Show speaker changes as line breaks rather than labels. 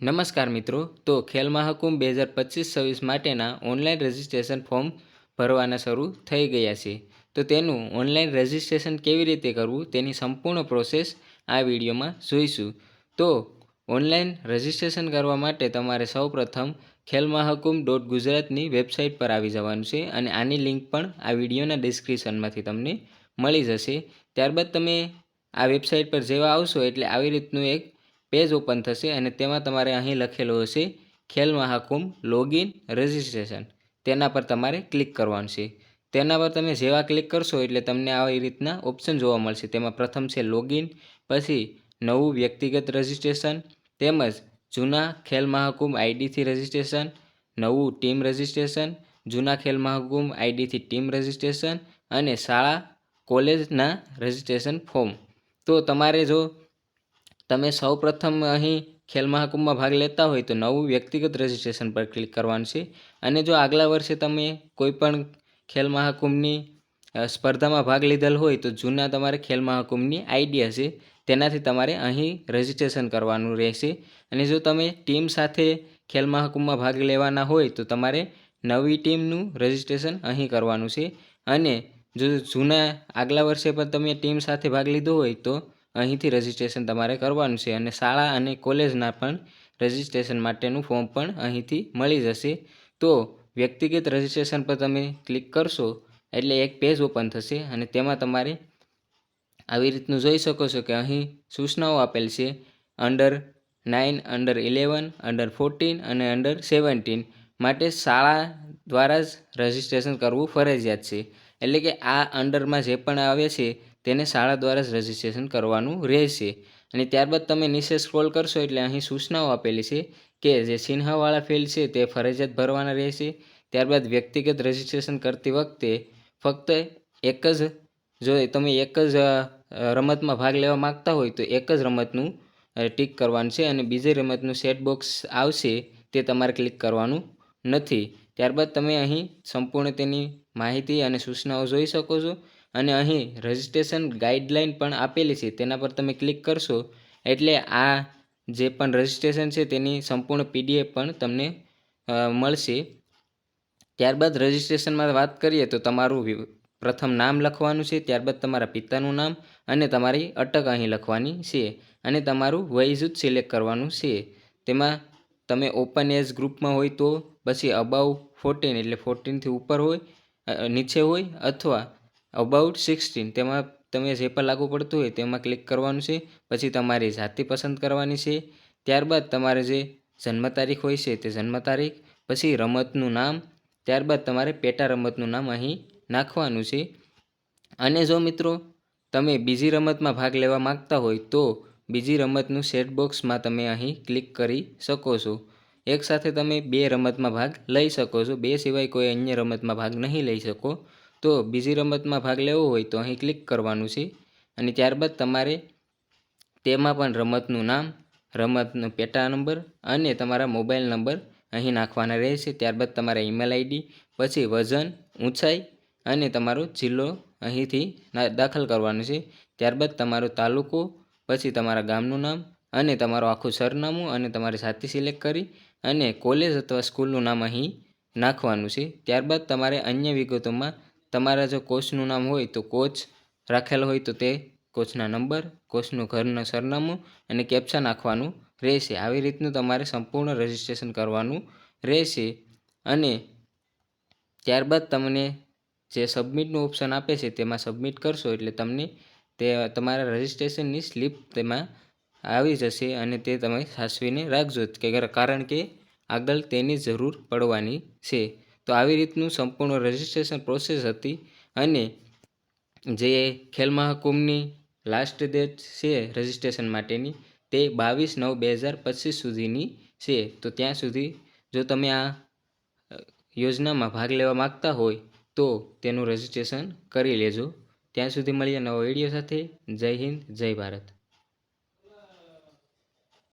નમસ્કાર મિત્રો, તો ખેલ મહાકુંભ બે હજાર પચીસ છવ્વીસ માટેના ઓનલાઈન રજિસ્ટ્રેશન ફોર્મ ભરવાના શરૂ થઈ ગયા છે. તો તેનું ઓનલાઈન રજિસ્ટ્રેશન કેવી રીતે કરવું તેની સંપૂર્ણ પ્રોસેસ આ વિડીયોમાં જોઈશું. તો ઓનલાઈન રજિસ્ટ્રેશન કરવા માટે તમારે સૌપ્રથમ ખેલ મહાકુંભ ડોટ ગુજરાતની વેબસાઇટ પર આવી જવાનું છે અને આની લિંક પણ આ વિડીયોના ડિસ્ક્રિપ્શનમાંથી તમને મળી જશે. ત્યારબાદ તમે આ વેબસાઇટ પર જેવા આવશો એટલે આવી રીતનું એક પેજ ઓપન થશે અને તેમાં તમારે અહીં લખેલું હશે ખેલ મહાકુંભ લોગિન રજિસ્ટ્રેશન. તેના પર તમારે ક્લિક કરવાનું છે. તેના પર તમે જેવા ક્લિક કરશો એટલે તમને આવી રીતના ઓપ્શન જોવા મળશે. તેમાં પ્રથમ છે લોગિન, પછી નવું વ્યક્તિગત રજિસ્ટ્રેશન, તેમજ જૂના ખેલ મહાકુંભ આઈડીથી રજિસ્ટ્રેશન, નવું ટીમ રજિસ્ટ્રેશન, જૂના ખેલ મહાકુંભ આઈડીથી ટીમ રજિસ્ટ્રેશન અને શાળા કોલેજના રજિસ્ટ્રેશન ફોર્મ. તો તમારે જો તમે સૌપ્રથમ અહીં ખેલ મહાકુંભમાં ભાગ લેતા હોય તો નવું વ્યક્તિગત રજિસ્ટ્રેશન પર ક્લિક કરવાનું છે. અને જો આગલા વર્ષે તમે કોઈ પણ ખેલ મહાકુંભની સ્પર્ધામાં ભાગ લીધેલ હોય તો જૂના તમારે ખેલ મહાકુંભની આઈડી હશે તેનાથી તમારે અહીં રજિસ્ટ્રેશન કરવાનું રહેશે. અને જો તમે ટીમ સાથે ખેલ મહાકુંભમાં ભાગ લેવાના હોય તો તમારે નવી ટીમનું રજિસ્ટ્રેશન અહીં કરવાનું છે. અને જો જૂના આગલા વર્ષે પણ તમે ટીમ સાથે ભાગ લીધો હોય તો અહીંથી રજિસ્ટ્રેશન તમારે કરવાનું છે અને શાળા અને કોલેજના પણ રજિસ્ટ્રેશન માટેનું ફોર્મ પણ અહીંથી મળી જશે. તો વ્યક્તિગત રજિસ્ટ્રેશન પર તમે ક્લિક કરશો એટલે એક પેજ ઓપન થશે અને તેમાં તમારે આવી રીતનું જોઈ શકો છો કે અહીં સૂચનાઓ આપેલ છે under nine under eleven under fourteen અને અંડર સેવન્ટીન માટે શાળા દ્વારા જ રજિસ્ટ્રેશન કરવું ફરજિયાત છે. એટલે કે આ અંડરમાં જે પણ આવે છે તેને શાળા દ્વારા જ રજિસ્ટ્રેશન કરવાનું રહેશે. અને ત્યારબાદ તમે નીચે સ્ક્રોલ કરશો એટલે અહીં સૂચનાઓ આપેલી છે કે જે ચિહ્નવાળા ફિલ્ડ છે તે ફરજિયાત ભરવાના રહેશે. ત્યારબાદ વ્યક્તિગત રજિસ્ટ્રેશન કરતી વખતે ફક્ત એક જ, જો તમે એક જ રમતમાં ભાગ લેવા માગતા હોય તો એક જ રમતનું ટીક કરવાનું છે અને બીજી રમતનું સેટ બોક્સ આવશે તે તમારે ક્લિક કરવાનું નથી. ત્યારબાદ તમે અહીં સંપૂર્ણ તેની માહિતી અને સૂચનાઓ જોઈ શકો છો. અને અહીં રજિસ્ટ્રેશન ગાઈડલાઇન પણ આપેલી છે, તેના પર તમે ક્લિક કરશો, એટલે આ જે પણ રજિસ્ટ્રેશન છે તેની સંપૂર્ણ પીડીએફ પણ તમને મળશે. ત્યારબાદ રજિસ્ટ્રેશનમાં વાત કરીએ તો તમારું પ્રથમ નામ લખવાનું છે, ત્યારબાદ તમારા પિતાનું નામ અને તમારી અટક અહીં લખવાની છે અને તમારું વય જૂથ સિલેક્ટ કરવાનું છે. તેમાં તમે ઓપન એજ ગ્રુપમાં હોય તો પછી અબાઉ ફોર્ટીન એટલે ફોર્ટીનથી ઉપર હોય નીચે હોય અથવા અબાઉટ સિક્સટીન તેમાં તમે જે પણ લાગુ પડતું હોય તેમાં ક્લિક કરવાનું છે, પછી તમારી જાતિ પસંદ કરવાની છે, ત્યારબાદ તમારે જે જન્મ તારીખ હોય છે તે જન્મ તારીખ પછી રમતનું નામ, ત્યારબાદ તમારે પેટા રમતનું નામ અહીં નાખવાનું છે. અને જો મિત્રો, તમે બીજી રમતમાં ભાગ લેવા માગતા હોય તો બીજી રમતનું સેટ બોક્સમાં તમે અહીં ક્લિક કરી શકો છો. એકસાથે તમે બે રમતમાં ભાગ લઈ શકો છો. બે સિવાય કોઈ અન્ય રમતમાં ભાગ નહીં લઈ શકો. તો બીજી રમતમાં ભાગ લેવો હોય તો અહીં ક્લિક કરવાનું છે. અને ત્યારબાદ તમારે તેમાં પણ રમતનું નામ, રમતનો પેટા નંબર અને તમારા મોબાઈલ નંબર અહીં નાખવાના રહેશે. ત્યારબાદ તમારા ઈમેલ આઈડી, પછી વજન, ઊંચાઈ અને તમારો જિલ્લો અહીંથી દાખલ કરવાનું છે. ત્યારબાદ તમારો તાલુકો, પછી તમારા ગામનું નામ અને તમારું આખું સરનામું અને તમારી સાથી સિલેક્ટ કરી અને કોલેજ અથવા સ્કૂલનું નામ અહીં નાખવાનું છે. ત્યારબાદ તમારે અન્ય વિગતોમાં તમારા જો કોચનું નામ હોય તો કોચ રાખેલ હોય તો તે કોચના નંબર, કોચનું ઘરનું સરનામું અને કેપ્ચા નાખવાનું રહેશે. આવી રીતનું તમારે સંપૂર્ણ રજિસ્ટ્રેશન કરવાનું રહેશે. અને ત્યારબાદ તમને જે સબમિટનું ઓપ્શન આપે છે તેમાં સબમિટ કરશો એટલે તમને તે તમારા રજિસ્ટ્રેશનની સ્લીપ તેમાં આવી જશે અને તે તમે સાચવીને રાખજો. કે કારણ કે આગળ તેની જરૂર પડવાની છે. તો આવી રીતનું સંપૂર્ણ રજિસ્ટ્રેશન પ્રોસેસ હતી અને જે ખેલ મહાકુંભની લાસ્ટ ડેટ છે રજિસ્ટ્રેશન માટેની તે બાવીસ નવ બે હજાર પચીસ સુધીની છે. તો ત્યાં સુધી જો તમે આ યોજનામાં ભાગ લેવા માગતા હોય તો તેનું રજિસ્ટ્રેશન કરી લેજો. ત્યાં સુધી મળીએ નવા વીડિયો સાથે. જય હિન્દ, જય ભારત.